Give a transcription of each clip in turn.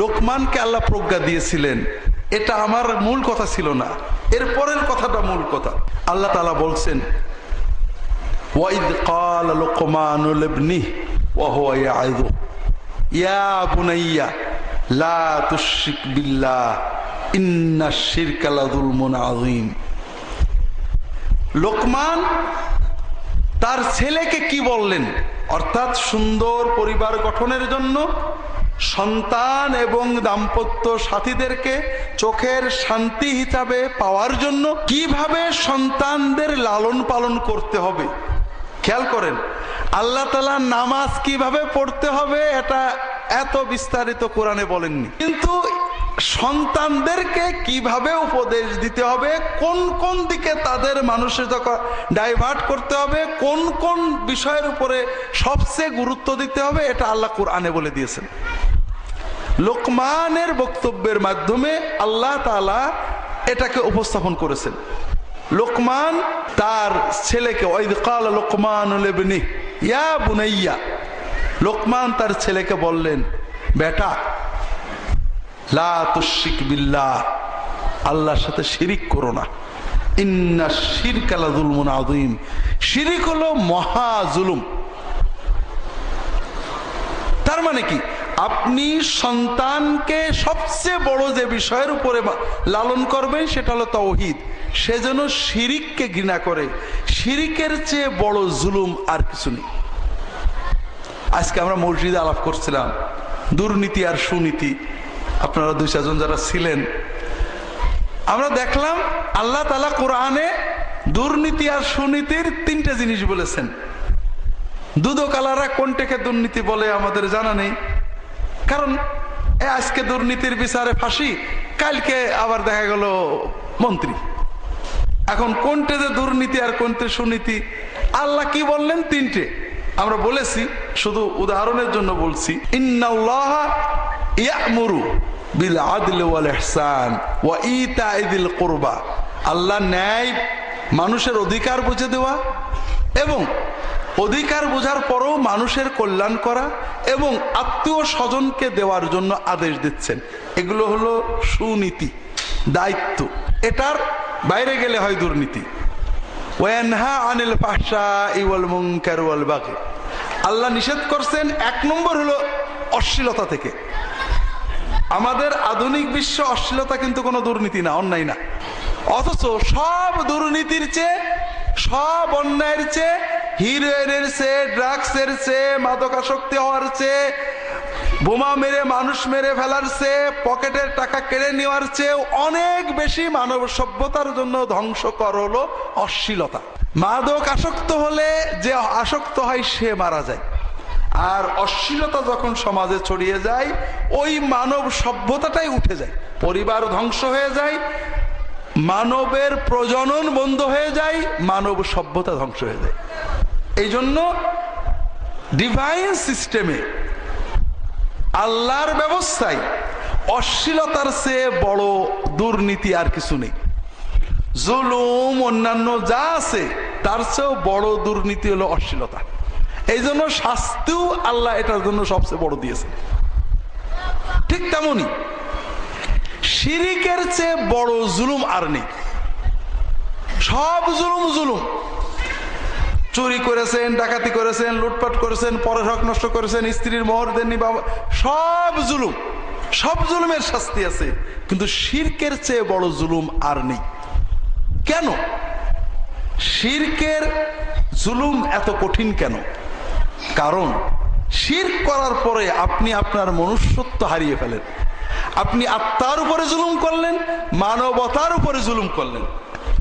লোকমানকে আল্লাহ প্রজ্ঞা দিয়েছিলেন। এটা আমার মূল কথা ছিল না। এর পরের কথাটা মূল কথা। আল্লাহ তালা বলছেন কাল লোকমান ইয়া বুনাইয়া, লা লোকমান তার ছেলেকে কি বললেন? অর্থাৎ সুন্দর পরিবার গঠনের জন্য সন্তান এবং দাম্পত্য সাথীদেরকে চোখের শান্তি হিসাবে পাওয়ার জন্য কীভাবে সন্তানদের লালন পালন করতে হবে? খেয়াল করেন, আল্লাহ তালা নামাজ কীভাবে পড়তে হবে এটা এত বিস্তারিত কোরআনে বলেননি। কিন্তু সন্তানদেরকে কীভাবে উপদেশ দিতে হবে? কোন কোন দিকে তাদের মানুষের ডাইভার্ট করতে হবে? কোন কোন বিষয়ের উপরে সবচেয়ে গুরুত্ব দিতে হবে? এটা আল্লাহ কোরআনে বলে দিয়েছেন। লোকমানের বক্তব্যের মাধ্যমে আল্লাহ তালা এটাকে উপস্থাপন করেছেন। লোকমান তার ছেলেকে লোকমান ইয়া বুনাইয়া। লোকমান তার ছেলেকে বললেন, বেটা আল্লাহর সাথে শিরিক করো না। ইন্না শিরক আলা যুলমুন আযীম। শিরিক হলো মহা জুলুম। তার মানে কি? আপনি সন্তানকে সবচেয়ে বড় যে বিষয়ের উপরে লালন করবেন, সেটা হলো তৌহিদ সে যেন শিরিককে ঘৃণা করে। শিরিকের চেয়ে বড় জুলুম আর কিছু নেই। আজকে আমরা মসজিদে আলাপ করছিলাম। দুর্নীতি আর সুনীতি। আপনারা দুই, চারজন যারা ছিলেন, আমরা দেখলাম আল্লাহ তালা কোরআনে দুর্নীতি আর সুনীতির তিনটে জিনিস বলেছেন। দুদকালারা কোনটাকে দুর্নীতি বলে আমাদের জানা নেই। কারণ আজকে দুর্নীতির বিচারে ফাঁসি, কালকে আবার দেখা গেল মন্ত্রী। এখন কোনটে যে দুর্নীতি আর কোনটে সুনীতি, আল্লাহ কি বললেন? তিনটে। আমরা বলেছি, শুধু উদাহরণের জন্য বলছি, ইন্নাল্লাহ ইয়ামুরু বিল আদল ওয়াল ইহসান ওয়া ইতাইদিল কুরবা। আল্লাহ ন্যায় মানুষের অধিকার বুঝে দেওয়া এবং অধিকার বোঝার পরও মানুষের কল্যাণ করা এবং আত্মীয় স্বজনকে দেওয়ার জন্য আদেশ দিচ্ছেন। এগুলো হলো সুনীতি, দায়িত্ব। এটার বাইরে গেলে হয় দুর্নীতি। ওয়ানহা আনিল পাশা মুনকার ওয়াল বাগি। আল্লাহ নিষেধ করছেন, এক নম্বর হলো অশ্লীলতা থেকে। আমাদের আধুনিক বিশ্ব অশ্লীলতা কিন্তু কোনো দুর্নীতি না, অন্যায় না। অথচ সব দুর্নীতির চেয়ে, সব অন্যায়ের চেয়ে হিরোইনের চেয়ে, ড্রাগসের চেয়ে, মাদকাসক্তি হওয়ার চেয়ে, বোমা মেরে মানুষ মেরে ফেলার চেয়ে, পকেটের টাকা কেড়ে নেওয়ার চেয়ে অনেক বেশি মানব সভ্যতার জন্য ধ্বংসকর হলো অশ্লীলতা। মাদক আসক্ত হলে যে আসক্ত হয় সে মারা যায়। আর অশ্লীলতা যখন সমাজে ছড়িয়ে যায়, ওই মানব সভ্যতাটাই উঠে যায়। পরিবার ধ্বংস হয়ে যায়, মানবের প্রজনন বন্ধ হয়ে যায়, মানব সভ্যতা ধ্বংস হয়ে যায়। এই জন্য ডিভাইন সিস্টেমে আল্লাহর ব্যবস্থায় অশ্লীলতার চেয়ে বড় দুর্নীতি আর কিছু নেই। জুলুম অন্যান্য যা আছে, তার চেয়েও বড় দুর্নীতি হলো অশ্লীলতা। এই জন্য শাস্তিও আল্লাহ এটার জন্য সবচেয়ে বড় দিয়েছে। ঠিক তেমনই শিরিকের চেয়ে বড় জুলুম আর নেই। সব জুলুম জুলুম। চুরি করেছেন, ডাকাতি করেছেন, লুটপাট করেছেন, পরের হক নষ্ট করেছেন, স্ত্রীর মোহর দেননি, বাবা সব জুলুম। সব জুলুমের শাস্তি আছে, কিন্তু শিরকের চেয়ে বড় জুলুম আর নেই। কেন? শিরকের জুলুম এত কঠিন কেন? কারণ শির করার পরে আপনি আপনার মনুষ্যত্ব হারিয়ে ফেলেন। আপনি আত্মার উপরে জুলুম করলেন, মানবতার উপরে জুলুম করলেন।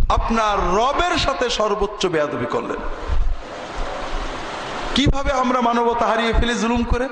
আপনার রবের সাথে সর্বোচ্চ বেয়াদবি করলেন। কীভাবে আমরা মানবতা হারিয়ে ফেলে জুলুম করে?